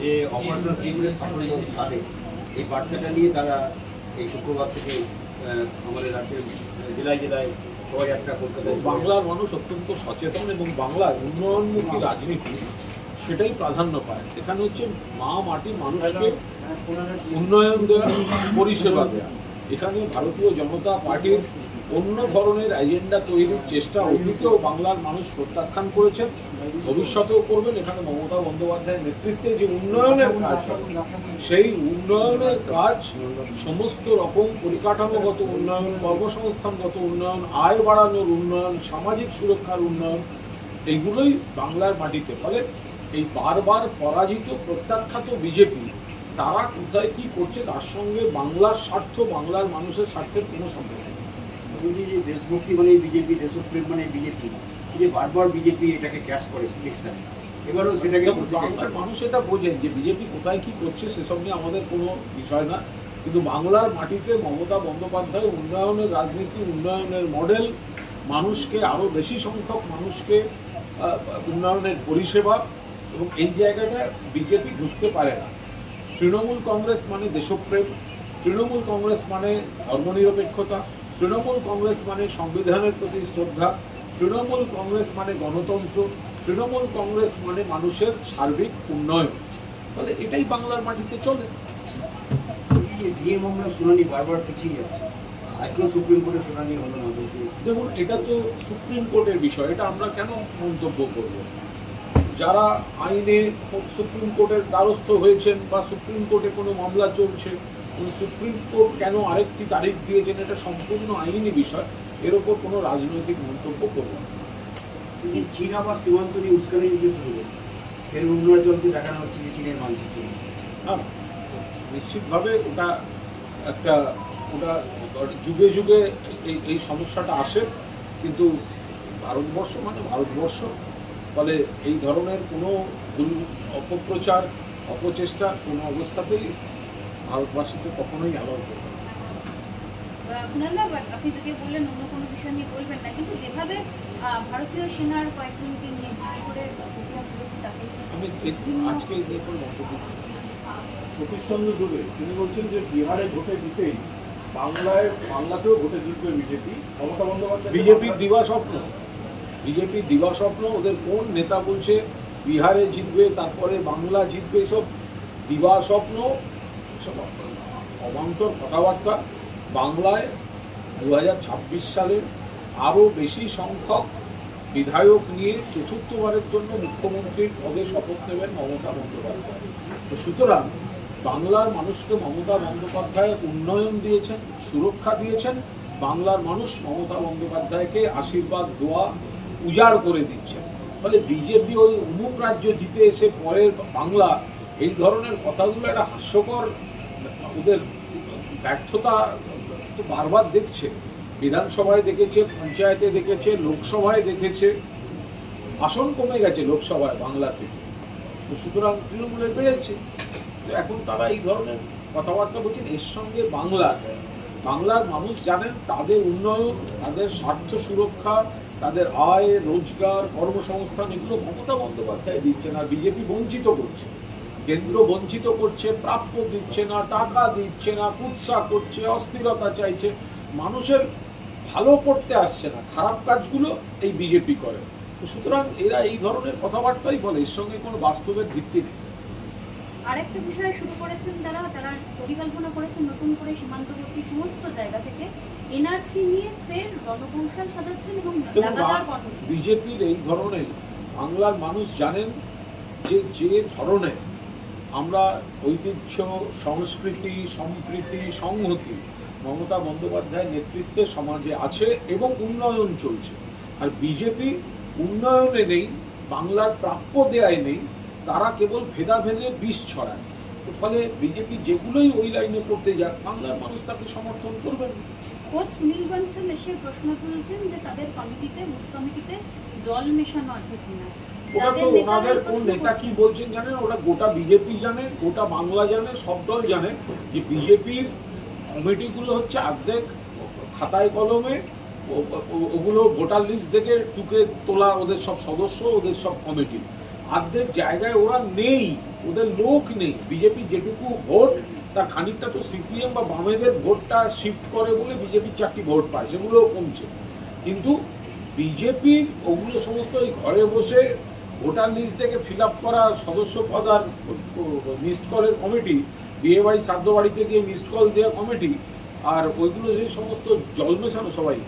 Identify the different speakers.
Speaker 1: যে অপারেশন সিঙ্গুলের সাফল্য তাদের এই বার্তাটা নিয়ে তারা এই শুক্রবার থেকে আমাদের রাজ্যের জেলায় জেলায় শোভাযাত্রা করতে পারে
Speaker 2: বাংলার মানুষ অত্যন্ত সচেতন এবং বাংলার উন্নয়নমুখী রাজনীতি সেটাই প্রাধান্য পায়। সেখানে হচ্ছে মা মাটি মানুষকে উন্নয়ন দেওয়া পরিষেবা দেওয়া। এখানে ভারতীয় জনতা পার্টির অন্য ধরনের এজেন্ডা তৈরির চেষ্টা অতীতেও বাংলার মানুষ প্রত্যাখ্যান করেছেন, ভবিষ্যতেও করবেন। এখানে মমতা বন্দ্যোপাধ্যায়ের নেতৃত্বে যে উন্নয়নের কাজ সেই উন্নয়নের কাজ সমস্ত রকম পরিকাঠামোগত উন্নয়ন, কর্মসংস্থানগত উন্নয়ন, আয় বাড়ানোর উন্নয়ন, সামাজিক সুরক্ষার উন্নয়ন এইগুলোই বাংলার মাটিতে। ফলে এই বারবার পরাজিত, প্রত্যাখ্যাত বিজেপি তারা কোথায় কি করছে তার সঙ্গে বাংলার স্বার্থ বাংলার মানুষের স্বার্থের কোনো সম্পর্ক নেই।
Speaker 1: যে দেশভক্তি মানে বিজেপি দেশপ্রেম মানে বিজেপি যে বারবার বিজেপি এটাকে ক্যাশ করে ইলেকশন এবারও সেটাকে
Speaker 2: বাংলার মানুষ এটা বোঝেন যে বিজেপি কোথায় কি করছে সেসব নিয়ে আমাদের কোনো বিষয় না। কিন্তু বাংলার মাটিতে মমতা বন্দ্যোপাধ্যায় উন্নয়নের রাজনীতি উন্নয়নের মডেল মানুষকে আরও বেশি সংখ্যক মানুষকে উন্নয়নের পরিষেবা এবং এই জায়গাটা বিজেপি ঢুকতে পারে না। তৃণমূল কংগ্রেস মানে দেশপ্রেম তৃণমূল কংগ্রেস মানে ধর্মনিরপেক্ষতা তৃণমূল কংগ্রেস মানে সংবিধানের প্রতি শ্রদ্ধা তৃণমূল কংগ্রেস মানে গণতন্ত্র তৃণমূল কংগ্রেস মানে মানুষের সার্বিক উন্নয়ন। ফলে এটাই বাংলার মাটিতে চলে।
Speaker 1: শুনানি বারবার পিছিয়ে যাচ্ছে। আজকেও সুপ্রিম কোর্টের শুনানি হলো না
Speaker 2: দেখুন এটা তো সুপ্রিম কোর্টের বিষয় এটা আমরা কেন মন্তব্য করব? যারা আইনে সুপ্রিম কোর্টের দ্বারস্থ হয়েছেন বা সুপ্রিম কোর্টে কোনো মামলা চলছে সুপ্রিম কোর্ট কেন আরেকটি তারিখ দিয়েছেন এটা সম্পূর্ণ আইনি বিষয় এর ওপর কোনো রাজনৈতিক মন্তব্য করব না।
Speaker 1: চীন আবার সীমান্ত নিয়ে উস্কানি দিতে শুরু করেছে? এর অরুণাচলকে দেখানো হচ্ছে যে চীনের মানচিত্র।
Speaker 2: না নিশ্চিতভাবে ওটা একটা ওটা যুগে যুগে এই এই সমস্যাটা আসে কিন্তু ভারতবর্ষ মানে ভারতবর্ষ ফলে এই ধরনের কোনো অপপ্রচার অপচেষ্টা কোনো অবস্থাতেই ভারতবাসীকে কখনোই অ্যালাউ করবে
Speaker 3: আপনি যদি বললেন অন্য কোনো বিষয় নিয়ে বলবেন না। কিন্তু যেভাবে ভারতীয় সেনার কয়েকজনকে নিয়ে করে
Speaker 2: আমি আজকে নিয়ে।
Speaker 4: সতীশচন্দ্র দুবে তিনি বলছেন যে বিহারে ভোটে জিতেই বাংলায় বাংলাতেও ভোটে জিতবে বিজেপি মমতা বন্দ্যোপাধ্যায়
Speaker 2: বিজেপির দিবা স্বপ্ন। বিজেপির দিবা স্বপ্ন, ওদের কোন নেতা বলছে বিহারে জিতবে, তারপরে বাংলা জিতবে, এসব দিবা স্বপ্ন। এসব অবান্তর কথাবার্তা। বাংলায় দু হাজার ছাব্বিশ সালে আরও বেশি সংখ্যক বিধায়ক নিয়ে চতুর্থবারের জন্য মুখ্যমন্ত্রীর পদে শপথ নেবেন মমতা বন্দ্যোপাধ্যায়। তো সুতরাং বাংলার মানুষকে মমতা বন্দ্যোপাধ্যায় উন্নয়ন দিয়েছেন, সুরক্ষা দিয়েছেন। বাংলার মানুষ মমতা বন্দ্যোপাধ্যায়কে আশীর্বাদ, দোয়া উজাড় করে দিচ্ছেন। ফলে বিজেপি ওই অমুক রাজ্য জিতে এসে পরের বাংলা, এই ধরনের কথাগুলো একটা হাস্যকর, ওদের ব্যর্থতা বারবার দেখছে। বিধানসভায় দেখেছে, পঞ্চায়েতে দেখেছে, লোকসভায় দেখেছে। আসন কমে গেছে লোকসভায় বাংলা থেকে তো সুতরাং তৃণমূলের বেড়েছে। তো এখন তারা এই ধরনের কথাবার্তা বলছেন, এর সঙ্গে বাংলা। বাংলার মানুষ জানেন তাদের উন্নয়ন, তাদের স্বার্থ সুরক্ষা তাদের আয়, রোজগার, কর্মসংস্থান, এগুলো মমতা বন্দ্যোপাধ্যায় দিচ্ছে না বিজেপি বঞ্চিত করছে। কেন্দ্র বঞ্চিত করছে, প্রাপ্য দিচ্ছে না, টাকা দিচ্ছে না, কুৎসা করছে, অস্থিরতা চাইছে। মানুষের ভালো করতে আসছে না, খারাপ কাজগুলো এই বিজেপি করে। সুতরাং এরা এই ধরনের কথাবার্তাই বলে, এর সঙ্গে কোনো বাস্তবের ভিত্তি নেই।
Speaker 3: আরেকটা বিষয় শুরু করেছেন তারা তারা পরিকল্পনা করেছেন নতুন করে সীমান্তবর্তী সমস্ত জায়গা থেকে এনআরসি নিয়ে ফের রণকৌশল সাজাচ্ছেন এবং লাগাতার
Speaker 2: বিজেপির এই ধরনের বাংলার মানুষ জানেন যে যে ধরনের আমরা ঐতিহ্য সংস্কৃতি সম্প্রীতি সংহতি মমতা বন্দ্যোপাধ্যায়ের নেতৃত্বে সমাজে আছে এবং উন্নয়ন চলছে। আর বিজেপি উন্নয়নে নেই বাংলার প্রাপ্য দেয়ায় নেই তারা কেবল ভেদাভেদে বিষ ছড়ায়। তো ফলে বিজেপি যেগুলোই ওই লাইনে করতে যাক বাংলার মানুষ তাকে সমর্থন করবেন
Speaker 3: কোচ সুনীল বনসল এসে প্রশ্ন তুলেছেন যে তাদের কমিটিতে বুথ কমিটিতে জল মেশানো আছে কিনা।
Speaker 2: ওটা তো ওনাদের কোন নেতা
Speaker 3: করছেন।
Speaker 2: কি বলছেন জানেন? ওটা গোটা বিজেপি জানে গোটা বাংলা জানে সব দল জানে যে বিজেপির কমিটিগুলো হচ্ছে অর্ধেক খাতায় কলমে ওগুলো ভোটার লিস্ট থেকে টুকে তোলা ওদের সব সদস্য ওদের সব কমিটি। আর্ধেক জায়গায় ওরা নেই, ওদের লোক নেই। বিজেপি যেটুকু ভোট, তার খানিকটা তো সিপিএম বা বামেদের ভোটটা শিফট করে বলে বিজেপির চারটি ভোট পায় সেগুলো কমছে। কিন্তু বিজেপি ওগুলো সমস্ত ওই ঘরে বসে ভোটার লিস্ট থেকে ফিল আপ করা সদস্য পদ আর মিসড কলের কমিটি বিয়ে বাড়ি, শ্রাদ্ধ বাড়িতে গিয়ে মিসড কল দেওয়া কমিটি আর ওইগুলো যে সমস্ত জল মেশানো সবাই।